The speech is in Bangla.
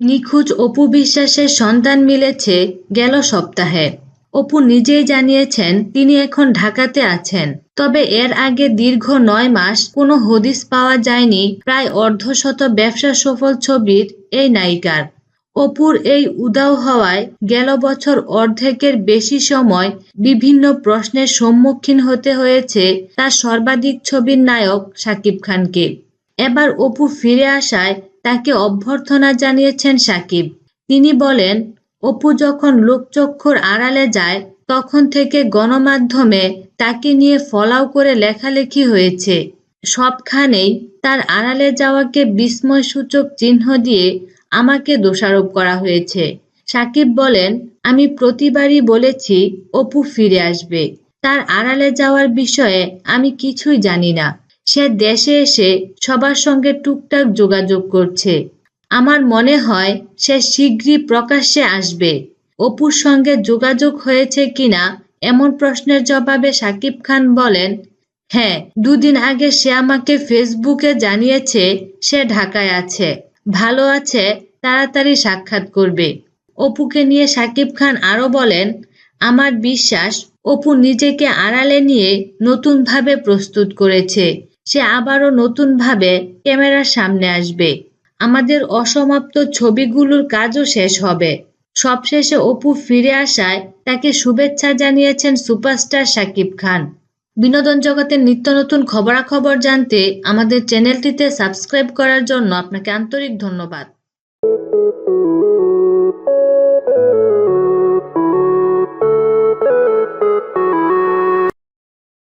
নিখোঁজ অপু বিশ্বাসের সন্তান মিলেছে গেল সপ্তাহে। অপু নিজেই জানিয়েছেন, তিনি এখন ঢাকাতে আছেন। তবে এর আগে দীর্ঘ নয় মাস কোনো হদিস পাওয়া যায়নি, প্রায় অর্ধশত ব্যবসা সফল ছবির এই নায়িকার। অপুর এই উদাও হওয়ায় গেল বছর অর্ধেকের বেশি সময় বিভিন্ন প্রশ্নের সম্মুখীন হতে হয়েছে তার সর্বাধিক ছবির নায়ক শাকিব খানকে। এবার অপু ফিরে আসায় তাকে অভ্যর্থনা জানিয়েছেন সাকিব। তিনি বলেন, অপু যখন লোকচক্ষুর আড়ালে যায়, তখন থেকে গণমাধ্যমে তাকে নিয়ে ফলাও করে লেখালেখি হয়েছে। সবখানেই তার আড়ালে যাওয়াকে বিস্ময়সূচক চিহ্ন দিয়ে আমাকে দোষারোপ করা হয়েছে। সাকিব বলেন, আমি প্রতিবারই বলেছি, অপু ফিরে আসবে। তার আড়ালে যাওয়ার বিষয়ে আমি কিছুই জানি না। সে দেশে এসে সবার সঙ্গে টুকটাক যোগাযোগ করছে। আমার মনে হয় সে শীঘ্রই প্রকাশ্যে আসবে। অপুর সঙ্গে যোগাযোগ হয়েছে কিনা এমন প্রশ্নের জবাবে সাকিব খান বলেন হ্যাঁ দুদিন আগে সে আমাকে ফেসবুকে জানিয়েছে সে ঢাকায় আছে। ভালো আছে, তাড়াতাড়ি সাক্ষাৎ করবে। অপুকে নিয়ে সাকিব খান আরও বলেন, আমার বিশ্বাস, অপু নিজেকে আড়ালে নিয়ে নতুনভাবে প্রস্তুত করেছে। সে আবারও নতুনভাবে ক্যামেরার সামনে আসবে। আমাদের অসমাপ্ত ছবিগুলোর কাজও শেষ হবে। সবশেষে অপু ফিরে আসায় তাকে শুভেচ্ছা জানিয়েছেন সুপারস্টার শাকিব খান। বিনোদন জগতের নিত্য নতুন খবরাখবর জানতে আমাদের চ্যানেলটিতে সাবস্ক্রাইব করার জন্য আপনাকে আন্তরিক ধন্যবাদ।